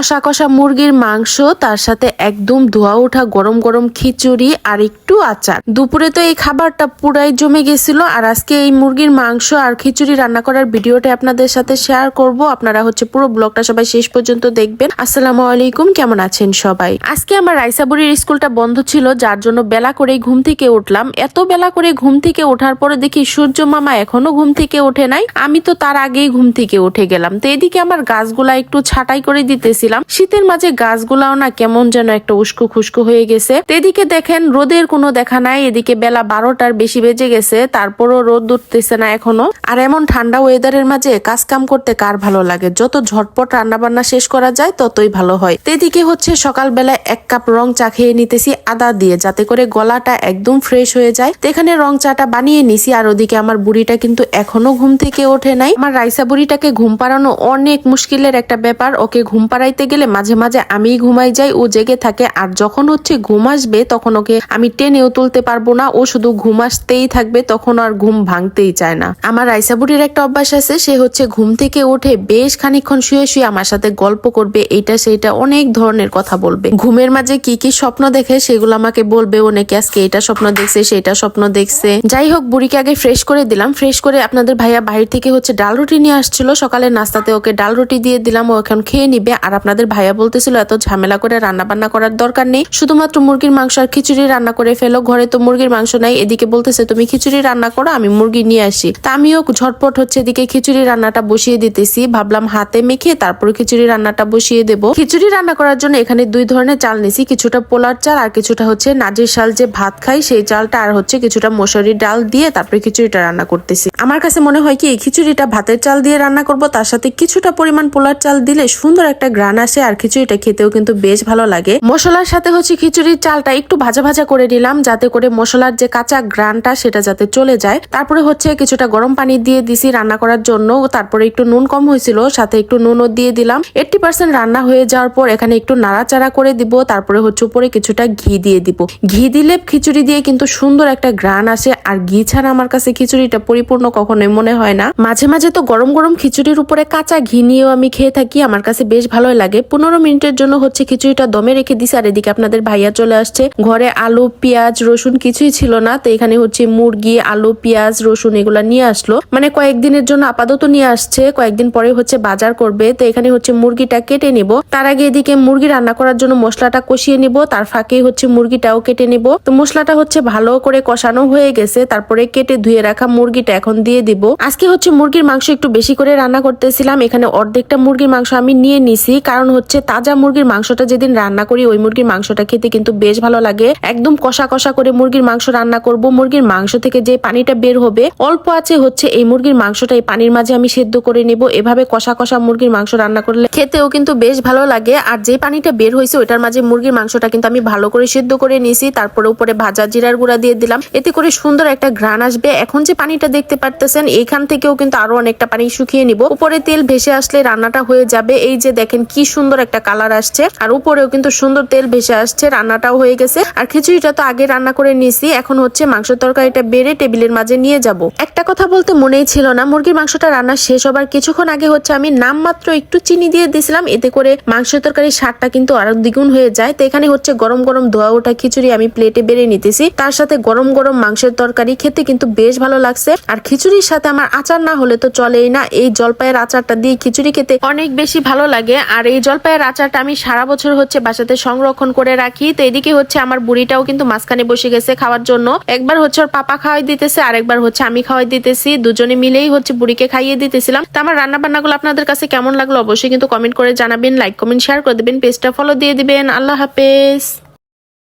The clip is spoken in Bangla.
কষা কষা মুরগির মাংস, তার সাথে একদম ধোয়া ওঠা গরম গরম খিচুড়ি আর একটু আচার। দুপুরে তো এই খাবারটা পুরাই জমে গেছিল আর আজকে এই মুরগির মাংস আর খিচুড়ি রান্না করার ভিডিওটা আপনাদের সাথে শেয়ার করব। আপনারা হচ্ছে পুরো ব্লগটা সবাই শেষ পর্যন্ত দেখবেন। আসসালামু আলাইকুম, কেমন আছেন সবাই? আজকে আমার রাইসাবুরির স্কুলটা বন্ধ ছিল, যার জন্য বেলা করে ঘুম থেকে উঠলাম। এত বেলা করে ঘুম থেকে ওঠার পরে দেখি সূর্য মামা এখনও ঘুম থেকে ওঠে নাই। আমি তো তার আগেই ঘুম থেকে উঠে গেলাম। তো এদিকে আমার গাছগুলা একটু ছাটাই করে দিতেছিলাম। শীতের মাঝে গাছগুলাও না কেমন যেন একটা উস্কো খুস্কো হয়ে গেছে। এদিকে দেখেন রোদের কোনো দেখা নাই, এদিকে বেলা বারোটার বেশি বেজে গেছে, তারপরও রোদ উঠতেছে না এখনও। আর এমন ঠান্ডা ওয়েদারের মাঝে কাজ কাম করতে কার ভালো লাগে? যত ঝটপট রান্না বান্না শেষ করা যায়, ততই ভালো হয়। এদিকে হচ্ছে সকালবেলা এক কাপ রং চা খেয়ে নিতেছি আদা দিয়ে, যাতে করে গলাটা একদম ফ্রেশ হয়ে যায়। এখানে রং চাটা বানিয়ে নিছি, আর ওদিকে আমার বুড়িটা কিন্তু এখনও ঘুম থেকে ওঠে নাই। আমার রাইসা বুড়িটাকে ঘুম পাড়ানো অনেক মুশকিলের একটা ব্যাপার, ওকে ঘুম পাড়াইতে গেলে মাঝে মাঝে আমিই ঘুমাই যাই, ও জেগে থাকে। আর যখন হচ্ছে ঘুম আসবে, তখন ওকে আমি টেনেও তুলতে পারব না। ও শুধু ঘুম আসতেই থাকবে, তখন আর ঘুম ভাঙতেই চায় না। আমার রাইসা বুড়ির একটা অভ্যাস আছে, সে হচ্ছে ঘুম থেকে উঠে বেশ খানিকক্ষণ শুয়ে শুয়ে আমার সাথে গল্প করবে, এইটা সেইটা অনেক ধরনের কথা বলবে। ঘুমের মাঝে কি কি স্বপ্ন দেখে, সেগুলো আমাকে বলবে ও নাকি আজকে এটা স্বপ্ন দেখছে, সেটা স্বপ্ন দেখছে। যাই হোক, বুড়িকে আগে ফ্রেশ করে দিলাম। ফ্রেশ করে আপনাদের ভাইয়া বাইরে থেকে হচ্ছে ডাল রুটি নিয়ে আসছিল। সকালের নাস্তাতে ওকে ডাল রুটি দিয়ে দিলাম, ও এখন খেয়ে নিবে। আর আপনাদের ভাইয়া বলতেছিল, এত ঝামেলা করে রান্না বান্না করার দরকার নেই। শুধুমাত্র মুরগির মাংস আর খিচুড়ি রান্না করে ফেলো। ঘরে তো মুরগির মাংস নাই। এদিকে বলতেছে, তুমি খিচুড়ি রান্না করো, আমি মুরগি নিয়ে আসি। তা আমিও ঝটপট হচ্ছে এদিকে খিচুড়ি রান্নাটা বসিয়ে দিতেছি। ভাবলাম হাতে মেখে তারপরে খিচুড়ি রান্নাটা বসিয়ে দেবো। খিচুড়ি রান্না করার জন্য এখানে দুই ধরনের চাল নিছি। কিছুটা পোলার চাল আর কিছুটা হচ্ছে নাজির শাল যে ভাত খাই, সেই চালটা আর হচ্ছে কিছুটা মশুরি ডাল দিয়ে তারপরে খিচুড়িটা রান্না করতেছি। আমার কাছে মনে হয় কি, এই খিচুড়িটা ভাতের চাল দিয়ে রান্না করব, তার সাথে কিছুটা পরিমাণ পোলার চাল দিলে সুন্দর একটা গ্রান আসে আর খিচুড়িটা খেতেও কিন্তু বেশ ভালো লাগে। মশলার সাথে হচ্ছে খিচুড়ির চালটা একটু ভাজা ভাজা করে নিলাম, যাতে করে মশলার যে কাঁচা গ্রানটা সেটা যাতে চলে যায়। তারপরে হচ্ছে কিছুটা গরম পানি দিয়ে দিছি রান্না করার জন্য, তারপরে একটু নুন কম হয়েছিল, সাথে একটু নুনও দিয়ে দিলাম। এইটটি পার্সেন্ট রান্না হয়ে যাওয়ার পর এখানে একটু নাড়াচাড়া করে দিব, তারপরে হচ্ছে উপরে কিছুটা ঘি দিয়ে দিব। ঘি দিলে খিচুড়ি দিয়ে কিন্তু সুন্দর একটা গ্রান আসে, আর ঘি ছাড়া আমার কাছে খিচুড়িটা পরিপূর্ণ কখনোই মনে হয় না। মাঝে মাঝে তো গরম গরম খিচুড়ির উপরে কাঁচা ঘি নিয়েও আমি খেয়ে থাকি, আমার কাছে বেশ ভালোই লাগে। পনেরো মিনিটের জন্য হচ্ছে খিচুড়িটা দমে রেখে দিছি। আর এদিকে আপনাদের ভাইয়া চলে আসছে। ঘরে আলু, পেঁয়াজ, রসুন কিছুই ছিল না। তো এখানে হচ্ছে মুরগি, আলু, পেঁয়াজ, রসুন এগুলা নিয়ে আসলো। মানে কয়েকদিনের জন্য আপাতত নিয়ে আসছে। কয়েকদিন পরে হচ্ছে বাজার করবে। তো এখানে হচ্ছে মুরগিটা কেটে নিব। তার আগে এদিকে মুরগি রান্না করার জন্য মশলাটা কষিয়ে নিব। তার ফাঁকে হচ্ছে মুরগিটাও কেটে নিব। তো মশলাটা হচ্ছে ভালো করে কষানো হয়ে গেছে। তারপরে কেটে ধুয়ে রাখা মুরগিটা এখন দিয়ে দিব। আজকে হচ্ছে মুরগির মাংস একটু বেশি করে রান্না করতেছিলাম। এখানে অর্ধেকটা মুরগির মাংস আমি নিয়ে নিছি। কারণ হচ্ছে তাজা মুরগির মাংসটা যেদিন রান্না করি, ওই মুরগির মাংসটা খেতে কিন্তু বেশ ভালো লাগে। একদম কষা কষা করে মুরগির মাংস রান্না করব। মুরগির মাংস থেকে যে পানিটা বের হবে, অল্প আছে হচ্ছে এই মুরগির মাংসটা এই পানির মাঝে আমি সেদ্ধ করে নেব। এভাবে কষা কষা মুরগির মাংস রান্না করলে খেতেও কিন্তু বেশ ভালো লাগে। আর যে পানিটা বের হয়েছে, ওইটার মাঝে মুরগির মাংসটা কিন্তু আমি ভালো করে সেদ্ধ করে নিয়েছি। তারপরে উপরে ভাজা জিরার গুঁড়া দিয়ে দিলাম। এতে করে সুন্দর একটা ঘ্রাণ আসবে। এখন যে পানিটা দেখতে পারতেছেন, এখান থেকেও কিন্তু আরও অনেকটা পানি শুকিয়ে নিব। উপরে তেল ভেসে আসলে রান্নাটা হয়ে যাবে। এই যে দেখেন কি সুন্দর একটা কালার আসছে। আর উপরেও কিন্তু সুন্দর তেল ভেসে আসছে, রান্নাটাও হয়ে গেছে। আর খিচুড়িটা তো আগে রান্না করে নিয়েছি এখন হচ্ছে মাংস তরকারিটা বেড়ে টেবিলের মাঝে নিয়ে যাব। একটা কথা বলতে মনেই ছিল না, মুরগির মাংসটা রান্না শেষ হবার কিছুক্ষণ আগে হচ্ছে আমি নামমাত্র একটু চিনি দিয়ে দিছিলাম, এতে করে মাংস তরকারির স্বাদটা কিন্তু আরও দ্বিগুণ হয়ে যায়। তো এখানে হচ্ছে গরম গরম ধোয়া ওঠা খিচুড়ি আমি প্লেটে বেড়ে নিতেছি। তার সাথে গরম গরম মাংসের তরকারি খেতে কিন্তু বেশ ভালো লাগছে। আর খিচুড়ির সাথে আমার আচার না হলে তো চলেই না। এই জলপাইয়ের আচারটা দিয়ে খিচুড়ি খেতে অনেক বেশি ভালো লাগে। আর এই জলপাইয়ের আচারটা আমি সারা বছর হচ্ছে বাসাতে সংরক্ষণ করে রাখি। তো এদিকে হচ্ছে আমার বুড়িটাও কিন্তু মাঝখানে বসে গেছে খাওয়ার জন্য। একবার হচ্ছে ওর পাপা খাওয়াই দিতেছে, আরেকবার হচ্ছে আমি খাওয়াই দিতেছি। দুজনে মিলেই হচ্ছে বুড়িকে খাইয়ে দিতেছিলাম। তো আমার রান্না বান্নাগুলো আপনাদের কাছে কেমন লাগল অবশ্যই কিন্তু কমেন্ট করে জানাবেন লাইক কমেন্ট শেয়ার করে দেবেন পেজটা ফলো দিয়ে দিবেন। আল্লাহ হাফেজ।